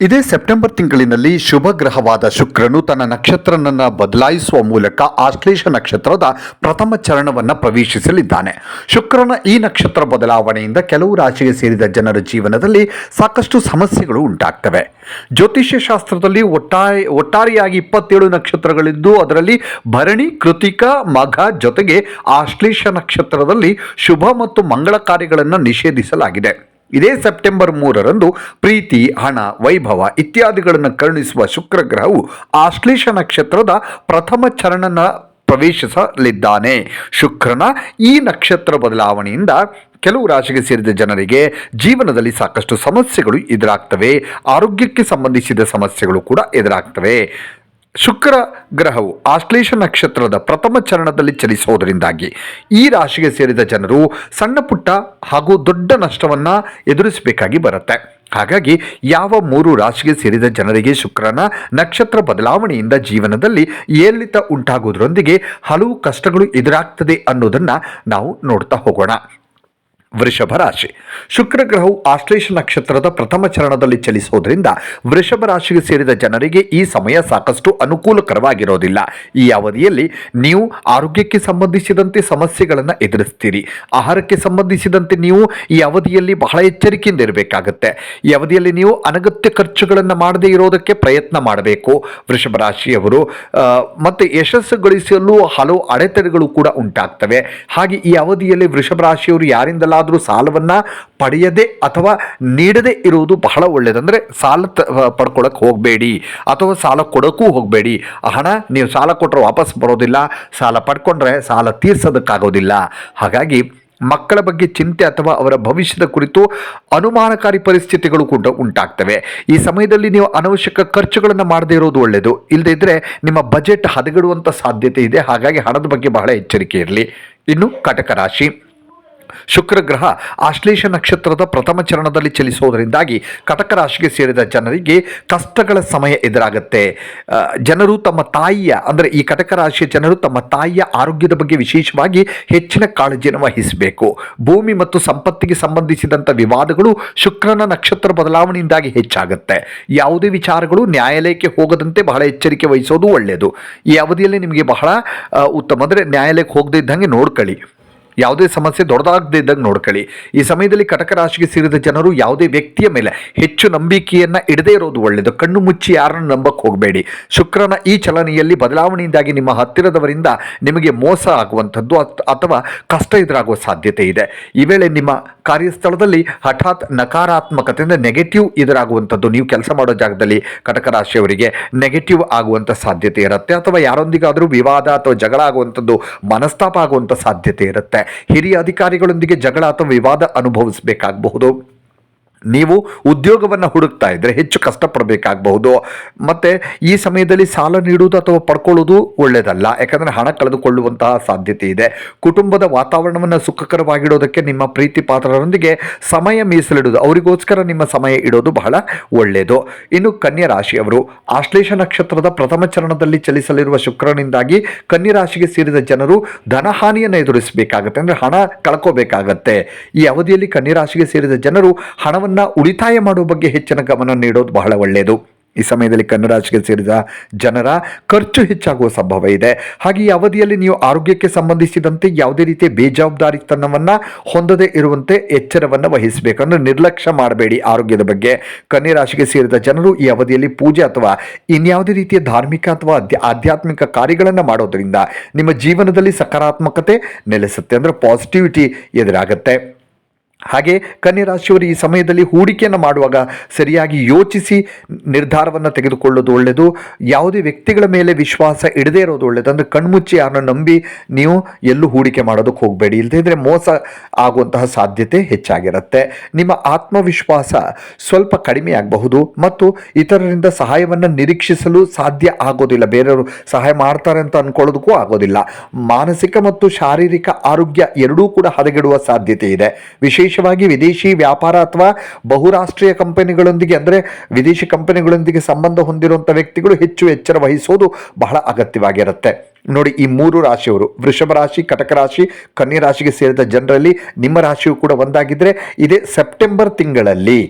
ಇದೇ ಸೆಪ್ಟೆಂಬರ್ ತಿಂಗಳಿನಲ್ಲಿ ಶುಭ ಗ್ರಹವಾದ ಶುಕ್ರನು ತನ್ನ ನಕ್ಷತ್ರನನ್ನ ಬದಲಾಯಿಸುವ ಮೂಲಕ ಆಶ್ಲೇಷ ನಕ್ಷತ್ರದ ಪ್ರಥಮ ಚರಣವನ್ನು ಪ್ರವೇಶಿಸಲಿದ್ದಾನೆ. ಶುಕ್ರನ ಈ ನಕ್ಷತ್ರ ಬದಲಾವಣೆಯಿಂದ ಕೆಲವು ರಾಶಿಗೆ ಸೇರಿದ ಜನರ ಜೀವನದಲ್ಲಿ ಸಾಕಷ್ಟು ಸಮಸ್ಯೆಗಳು ಉಂಟಾಗ್ತವೆ. ಜ್ಯೋತಿಷ್ಯ ಶಾಸ್ತ್ರದಲ್ಲಿ ಒಟ್ಟಾರೆ, ಒಟ್ಟಾರೆಯಾಗಿ ಇಪ್ಪತ್ತೇಳು ನಕ್ಷತ್ರಗಳಿದ್ದು ಅದರಲ್ಲಿ ಭರಣಿ, ಕೃತಿಕ, ಮಘ ಜೊತೆಗೆ ಆಶ್ಲೇಷ ನಕ್ಷತ್ರದಲ್ಲಿ ಶುಭ ಮತ್ತು ಮಂಗಳ ಕಾರ್ಯಗಳನ್ನು ನಿಷೇಧಿಸಲಾಗಿದೆ. ಇದೇ ಸೆಪ್ಟೆಂಬರ್ ಮೂರರಂದು ಪ್ರೀತಿ, ಹಣ, ವೈಭವ ಇತ್ಯಾದಿಗಳನ್ನು ಕರುಣಿಸುವ ಶುಕ್ರ ಗ್ರಹವು ಆಶ್ಲೇಷ ನಕ್ಷತ್ರದ ಪ್ರಥಮ ಚರಣನ ಪ್ರವೇಶಿಸಲಿದ್ದಾನೆ. ಶುಕ್ರನ ಈ ನಕ್ಷತ್ರ ಬದಲಾವಣೆಯಿಂದ ಕೆಲವು ರಾಶಿಗೆ ಸೇರಿದ ಜನರಿಗೆ ಜೀವನದಲ್ಲಿ ಸಾಕಷ್ಟು ಸಮಸ್ಯೆಗಳು ಎದುರಾಗ್ತವೆ. ಆರೋಗ್ಯಕ್ಕೆ ಸಂಬಂಧಿಸಿದ ಸಮಸ್ಯೆಗಳು ಕೂಡ ಎದುರಾಗ್ತವೆ. ಶುಕ್ರ ಗ್ರಹವು ಆಶ್ಲೇಷ ನಕ್ಷತ್ರದ ಪ್ರಥಮ ಚರಣದಲ್ಲಿ ಚಲಿಸುವುದರಿಂದಾಗಿ ಈ ರಾಶಿಗೆ ಸೇರಿದ ಜನರು ಸಣ್ಣ ಪುಟ್ಟ ಹಾಗೂ ದೊಡ್ಡ ನಷ್ಟವನ್ನು ಎದುರಿಸಬೇಕಾಗಿ ಬರುತ್ತೆ. ಹಾಗಾಗಿ ಯಾವ ಮೂರು ರಾಶಿಗೆ ಸೇರಿದ ಜನರಿಗೆ ಶುಕ್ರನ ನಕ್ಷತ್ರ ಬದಲಾವಣೆಯಿಂದ ಜೀವನದಲ್ಲಿ ಏರಿಳಿತ ಉಂಟಾಗುವುದರೊಂದಿಗೆ ಹಲವು ಕಷ್ಟಗಳು ಎದುರಾಗ್ತದೆ ಅನ್ನೋದನ್ನು ನಾವು ನೋಡ್ತಾ ಹೋಗೋಣ. ವೃಷಭ ರಾಶಿ. ಶುಕ್ರ ಗ್ರಹವು ಆಶ್ಲೇಷ ನಕ್ಷತ್ರದ ಪ್ರಥಮ ಚರಣದಲ್ಲಿ ಚಲಿಸುವುದರಿಂದ ವೃಷಭ ರಾಶಿಗೆ ಸೇರಿದ ಜನರಿಗೆ ಈ ಸಮಯ ಸಾಕಷ್ಟು ಅನುಕೂಲಕರವಾಗಿರೋದಿಲ್ಲ. ಈ ಅವಧಿಯಲ್ಲಿ ನೀವು ಆರೋಗ್ಯಕ್ಕೆ ಸಂಬಂಧಿಸಿದಂತೆ ಸಮಸ್ಯೆಗಳನ್ನು ಎದುರಿಸ್ತೀರಿ. ಆಹಾರಕ್ಕೆ ಸಂಬಂಧಿಸಿದಂತೆ ನೀವು ಈ ಅವಧಿಯಲ್ಲಿ ಬಹಳ ಎಚ್ಚರಿಕೆಯಿಂದ ಇರಬೇಕಾಗುತ್ತೆ ಈ ಅವಧಿಯಲ್ಲಿ ನೀವು ಅನಗತ್ಯ ಖರ್ಚುಗಳನ್ನು ಮಾಡದೇ ಇರೋದಕ್ಕೆ ಪ್ರಯತ್ನ ಮಾಡಬೇಕು. ವೃಷಭ ರಾಶಿಯವರು ಮತ್ತು ಯಶಸ್ಸು ಗಳಿಸಲು ಹಲವು ಅಡೆತಡೆಗಳು ಕೂಡ ಉಂಟಾಗ್ತವೆ. ಹಾಗೆ ಈ ಅವಧಿಯಲ್ಲಿ ವೃಷಭ ರಾಶಿಯವರು ಯಾರಿಂದಲಾದರೂ ಸಾಲವನ್ನು ಪಡೆಯದೆ ಅಥವಾ ನೀಡದೇ ಇರುವುದು ಬಹಳ ಒಳ್ಳೆಯದಂದರೆ ಸಾಲ ತ ಪಡ್ಕೊಳ್ಳೋಕ್ಕೆ ಹೋಗಬೇಡಿ ಅಥವಾ ಸಾಲ ಕೊಡೋಕ್ಕೂ ಹೋಗಬೇಡಿ. ಹಣ ನೀವು ಸಾಲ ಕೊಟ್ಟರೆ ವಾಪಸ್ ಬರೋದಿಲ್ಲ, ಸಾಲ ಪಡ್ಕೊಂಡ್ರೆ ಸಾಲ ತೀರ್ಸೋದಕ್ಕಾಗೋದಿಲ್ಲ. ಹಾಗಾಗಿ ಮಕ್ಕಳ ಬಗ್ಗೆ ಚಿಂತೆ ಅಥವಾ ಅವರ ಭವಿಷ್ಯದ ಕುರಿತು ಅನುಮಾನಕಾರಿ ಪರಿಸ್ಥಿತಿಗಳು ಕೂಡ ಉಂಟಾಗ್ತವೆ. ಈ ಸಮಯದಲ್ಲಿ ನೀವು ಅನವಶ್ಯಕ ಖರ್ಚುಗಳನ್ನು ಮಾಡದೇ ಇರೋದು ಒಳ್ಳೆಯದು ಇಲ್ಲದೇ ಇದ್ದರೆ ನಿಮ್ಮ ಬಜೆಟ್ ಹದಗೆಡುವಂಥ ಸಾಧ್ಯತೆ ಇದೆ. ಹಾಗಾಗಿ ಹಣದ ಬಗ್ಗೆ ಬಹಳ ಎಚ್ಚರಿಕೆ ಇರಲಿ. ಇನ್ನು ಕಟಕ ರಾಶಿ. ಶುಕ್ರ ಗ್ರಹ ಆಶ್ಲೇಷ ನಕ್ಷತ್ರದ ಪ್ರಥಮ ಚರಣದಲ್ಲಿ ಚಲಿಸುವುದರಿಂದಾಗಿ ಕಟಕ ರಾಶಿಗೆ ಸೇರಿದ ಜನರಿಗೆ ಕಷ್ಟಗಳ ಸಮಯ ಎದುರಾಗುತ್ತೆ. ಜನರು ತಮ್ಮ ತಾಯಿಯ, ಅಂದರೆ ಈ ಕಟಕ ರಾಶಿಯ ಜನರು ತಮ್ಮ ತಾಯಿಯ ಆರೋಗ್ಯದ ಬಗ್ಗೆ ವಿಶೇಷವಾಗಿ ಹೆಚ್ಚಿನ ಕಾಳಜಿಯನ್ನು ವಹಿಸಬೇಕು. ಭೂಮಿ ಮತ್ತು ಸಂಪತ್ತಿಗೆ ಸಂಬಂಧಿಸಿದಂಥ ವಿವಾದಗಳು ಶುಕ್ರನ ನಕ್ಷತ್ರ ಬದಲಾವಣೆಯಿಂದಾಗಿ ಹೆಚ್ಚಾಗುತ್ತೆ. ಯಾವುದೇ ವಿಚಾರಗಳು ನ್ಯಾಯಾಲಯಕ್ಕೆ ಹೋಗದಂತೆ ಬಹಳ ಎಚ್ಚರಿಕೆ ವಹಿಸೋದು ಒಳ್ಳೆಯದು ಈ ಅವಧಿಯಲ್ಲಿ ನಿಮಗೆ ಬಹಳ ಉತ್ತಮ, ಅಂದರೆ ನ್ಯಾಯಾಲಯಕ್ಕೆ ಹೋಗದೇ ಇದ್ದಂಗೆ ನೋಡ್ಕೊಳ್ಳಿ. ಯಾವುದೇ ಸಮಸ್ಯೆ ದೊಡ್ಡದಾಗದೇ ಇದ್ದಾಗ ನೋಡ್ಕೊಳ್ಳಿ. ಈ ಸಮಯದಲ್ಲಿ ಕಟಕ ರಾಶಿಗೆ ಸೇರಿದ ಜನರು ಯಾವುದೇ ವ್ಯಕ್ತಿಯ ಮೇಲೆ ಹೆಚ್ಚು ನಂಬಿಕೆಯನ್ನು ಇಡದೇ ಇರೋದು ಒಳ್ಳೆಯದು ಕಣ್ಣು ಮುಚ್ಚಿ ಯಾರನ್ನು ನಂಬಕ್ಕೆ ಹೋಗಬೇಡಿ. ಶುಕ್ರನ ಈ ಚಲನೆಯಲ್ಲಿ ಬದಲಾವಣೆಯಿಂದಾಗಿ ನಿಮ್ಮ ಹತ್ತಿರದವರಿಂದ ನಿಮಗೆ ಮೋಸ ಆಗುವಂಥದ್ದು ಅಥವಾ ಕಷ್ಟ ಎದುರಾಗುವ ಸಾಧ್ಯತೆ ಇದೆ. ಈ ವೇಳೆ ನಿಮ್ಮ ಕಾರ್ಯಸ್ಥಳದಲ್ಲಿ ಹಠಾತ್ ನಕಾರಾತ್ಮಕತೆಯಿಂದ ನೆಗೆಟಿವ್ ಎದುರಾಗುವಂಥದ್ದು ನೀವು ಕೆಲಸ ಮಾಡೋ ಜಾಗದಲ್ಲಿ ಕಟಕ ರಾಶಿಯವರಿಗೆ ನೆಗೆಟಿವ್ ಆಗುವಂಥ ಸಾಧ್ಯತೆ ಇರುತ್ತೆ. ಅಥವಾ ಯಾರೊಂದಿಗಾದರೂ ವಿವಾದ ಅಥವಾ ಜಗಳ ಆಗುವಂಥದ್ದು, ಮನಸ್ತಾಪ ಆಗುವಂಥ ಸಾಧ್ಯತೆ ಇರುತ್ತೆ. ಹಿರಿಯ ಅಧಿಕಾರಿಗಳೊಂದಿಗೆ ಜಗಳ ಅಥವಾ ವಿವಾದ ಅನುಭವಿಸಬೇಕಾಗಬಹುದು. ನೀವು ಉದ್ಯೋಗವನ್ನು ಹುಡುಕ್ತಾ ಇದ್ದರೆ ಹೆಚ್ಚು ಕಷ್ಟಪಡಬೇಕಾಗಬಹುದು. ಮತ್ತು ಈ ಸಮಯದಲ್ಲಿ ಸಾಲ ನೀಡುವುದು ಅಥವಾ ಪಡ್ಕೊಳ್ಳೋದು ಒಳ್ಳೆಯದಲ್ಲ ಯಾಕಂದರೆ ಹಣ ಕಳೆದುಕೊಳ್ಳುವಂತಹ ಸಾಧ್ಯತೆ ಇದೆ. ಕುಟುಂಬದ ವಾತಾವರಣವನ್ನು ಸುಖಕರವಾಗಿಡೋದಕ್ಕೆ ನಿಮ್ಮ ಪ್ರೀತಿ ಪಾತ್ರರೊಂದಿಗೆ ಸಮಯ ಮೀಸಲಿಡೋದು ಅವರಿಗೋಸ್ಕರ ನಿಮ್ಮ ಸಮಯ ಇಡೋದು ಬಹಳ ಒಳ್ಳೆಯದು ಇನ್ನು ಕನ್ಯಾ ರಾಶಿಯವರು, ಆಶ್ಲೇಷ ನಕ್ಷತ್ರದ ಪ್ರಥಮ ಚರಣದಲ್ಲಿ ಚಲಿಸಲಿರುವ ಶುಕ್ರನಿಂದಾಗಿ ಕನ್ಯಾ ರಾಶಿಗೆ ಸೇರಿದ ಜನರು ಧನಹಾನಿಯನ್ನು ಎದುರಿಸಬೇಕಾಗತ್ತೆ. ಅಂದರೆ ಹಣ ಕಳ್ಕೋಬೇಕಾಗತ್ತೆ. ಈ ಅವಧಿಯಲ್ಲಿ ಕನ್ಯಾ ರಾಶಿಗೆ ಸೇರಿದ ಜನರು ಹಣವನ್ನು ಉಳಿತಾಯ ಮಾಡುವ ಬಗ್ಗೆ ಹೆಚ್ಚಿನ ಗಮನ ನೀಡೋದು ಬಹಳ ಒಳ್ಳೆಯದು. ಈ ಸಮಯದಲ್ಲಿ ಕನ್ನಡ ರಾಶಿಗೆ ಸೇರಿದ ಜನರ ಖರ್ಚು ಹೆಚ್ಚಾಗುವ ಸಂಭವ ಇದೆ. ಹಾಗೆ ಈ ಅವಧಿಯಲ್ಲಿ ನೀವು ಆರೋಗ್ಯಕ್ಕೆ ಸಂಬಂಧಿಸಿದಂತೆ ಯಾವುದೇ ರೀತಿಯ ಬೇಜವಾಬ್ದಾರಿತನವನ್ನು ಹೊಂದದೇ ಇರುವಂತೆ ಎಚ್ಚರವನ್ನು ವಹಿಸಬೇಕು. ಅಂದರೆ ನಿರ್ಲಕ್ಷ್ಯ ಮಾಡಬೇಡಿ ಆರೋಗ್ಯದ ಬಗ್ಗೆ. ಕನ್ಯಾ ರಾಶಿಗೆ ಸೇರಿದ ಜನರು ಈ ಅವಧಿಯಲ್ಲಿ ಪೂಜೆ ಅಥವಾ ಇನ್ಯಾವುದೇ ರೀತಿಯ ಧಾರ್ಮಿಕ ಅಥವಾ ಆಧ್ಯಾತ್ಮಿಕ ಕಾರ್ಯಗಳನ್ನು ಮಾಡೋದರಿಂದ ನಿಮ್ಮ ಜೀವನದಲ್ಲಿ ಸಕಾರಾತ್ಮಕತೆ ನೆಲೆಸುತ್ತೆ. ಅಂದರೆ ಪಾಸಿಟಿವಿಟಿ ಎದುರಾಗುತ್ತೆ. ಹಾಗೆ ಕನ್ಯಾ ರಾಶಿಯವರು ಈ ಸಮಯದಲ್ಲಿ ಹೂಡಿಕೆಯನ್ನು ಮಾಡುವಾಗ ಸರಿಯಾಗಿ ಯೋಚಿಸಿ ನಿರ್ಧಾರವನ್ನು ತೆಗೆದುಕೊಳ್ಳೋದು ಒಳ್ಳೆಯದು ಯಾವುದೇ ವ್ಯಕ್ತಿಗಳ ಮೇಲೆ ವಿಶ್ವಾಸ ಇಡದೇ ಇರೋದು ಒಳ್ಳೆಯದು ಅಂದರೆ ಕಣ್ಮುಚ್ಚಿ ಯಾರನ್ನ ನಂಬಿ ನೀವು ಎಲ್ಲೂ ಹೂಡಿಕೆ ಮಾಡೋದಕ್ಕೆ ಹೋಗಬೇಡಿ. ಇಲ್ಲದೇ ಇದ್ದರೆ ಮೋಸ ಆಗುವಂತಹ ಸಾಧ್ಯತೆ ಹೆಚ್ಚಾಗಿರುತ್ತೆ. ನಿಮ್ಮ ಆತ್ಮವಿಶ್ವಾಸ ಸ್ವಲ್ಪ ಕಡಿಮೆ ಆಗಬಹುದು ಮತ್ತು ಇತರರಿಂದ ಸಹಾಯವನ್ನು ನಿರೀಕ್ಷಿಸಲು ಸಾಧ್ಯ ಆಗೋದಿಲ್ಲ. ಬೇರೆಯವರು ಸಹಾಯ ಮಾಡ್ತಾರೆ ಅಂತ ಅಂದ್ಕೊಳ್ಳೋದಕ್ಕೂ ಆಗೋದಿಲ್ಲ. ಮಾನಸಿಕ ಮತ್ತು ಶಾರೀರಿಕ ಆರೋಗ್ಯ ಎರಡೂ ಕೂಡ ಹದಗೆಡುವ ಸಾಧ್ಯತೆ ಇದೆ. ವಿಶೇಷವಾಗಿ ವಿದೇಶಿ ವ್ಯಾಪಾರ ಅಥವಾ ಬಹುರಾಷ್ಟ್ರೀಯ ಕಂಪನಿಗಳೊಂದಿಗೆ, ಅಂದರೆ ವಿದೇಶಿ ಕಂಪನಿಗಳೊಂದಿಗೆ ಸಂಬಂಧ ಹೊಂದಿರುವಂಥ ವ್ಯಕ್ತಿಗಳು ಹೆಚ್ಚು ಎಚ್ಚರ ವಹಿಸೋದು ಬಹಳ ಅಗತ್ಯವಾಗಿರುತ್ತೆ. ನೋಡಿ, ಈ ಮೂರು ರಾಶಿಯವರು, ವೃಷಭ ರಾಶಿ, ಕಟಕ ರಾಶಿ, ಕನ್ಯಾ ರಾಶಿಗೆ ಸೇರಿದ ಜನರಲ್ಲಿ ನಿಮ್ಮ ರಾಶಿಯು ಕೂಡ ಒಂದಾಗಿದ್ದರೆ ಇದೇ ಸೆಪ್ಟೆಂಬರ್ ತಿಂಗಳಲ್ಲಿ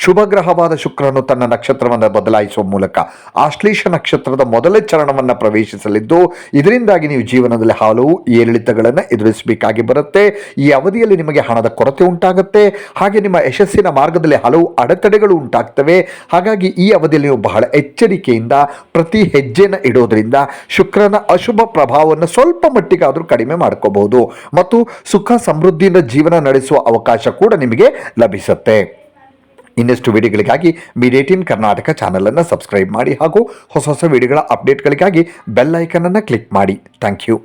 ಶುಭ ಗ್ರಹವಾದ ಶುಕ್ರನು ತನ್ನ ನಕ್ಷತ್ರವನ್ನು ಬದಲಾಯಿಸುವ ಮೂಲಕ ಆಶ್ಲೇಷ ನಕ್ಷತ್ರದ ಮೊದಲ ಚರಣವನ್ನು ಪ್ರವೇಶಿಸಲಿದ್ದು, ಇದರಿಂದಾಗಿ ನೀವು ಜೀವನದಲ್ಲಿ ಹಲವು ಏರಿಳಿತಗಳನ್ನು ಎದುರಿಸಬೇಕಾಗಿ ಬರುತ್ತೆ. ಈ ಅವಧಿಯಲ್ಲಿ ನಿಮಗೆ ಹಣದ ಕೊರತೆ ಉಂಟಾಗುತ್ತೆ. ಹಾಗೆ ನಿಮ್ಮ ಯಶಸ್ಸಿನ ಮಾರ್ಗದಲ್ಲಿ ಹಲವು ಅಡೆತಡೆಗಳು ಉಂಟಾಗ್ತವೆ. ಹಾಗಾಗಿ ಈ ಅವಧಿಯಲ್ಲಿ ನೀವು ಬಹಳ ಎಚ್ಚರಿಕೆಯಿಂದ, ಪ್ರತಿ ಹೆಜ್ಜೆನ ಇಡೋದ್ರಿಂದ ಶುಕ್ರನ ಅಶುಭ ಪ್ರಭಾವವನ್ನು ಸ್ವಲ್ಪ ಮಟ್ಟಿಗಾದರೂ ಕಡಿಮೆ ಮಾಡ್ಕೋಬಹುದು. ಮತ್ತು ಸುಖ ಸಮೃದ್ಧಿಯಿಂದ ಜೀವನ ನಡೆಸುವ ಅವಕಾಶ ಕೂಡ ನಿಮಗೆ ಲಭಿಸುತ್ತೆ. ಇನ್ನಷ್ಟು ವಿಡಿಯೋಗಳಿಗಾಗಿ ಮೀಡಿಯೇಟಿನ್ ಕರ್ನಾಟಕ ಚಾನಲನ್ನು ಸಬ್ಸ್ಕ್ರೈಬ್ ಮಾಡಿ ಹಾಗೂ ಹೊಸ ಹೊಸ ವಿಡಿಯೋಗಳ ಅಪ್ಡೇಟ್ಗಳಿಗಾಗಿ ಬೆಲ್ ಐಕನನ್ನು ಕ್ಲಿಕ್ ಮಾಡಿ. Thank you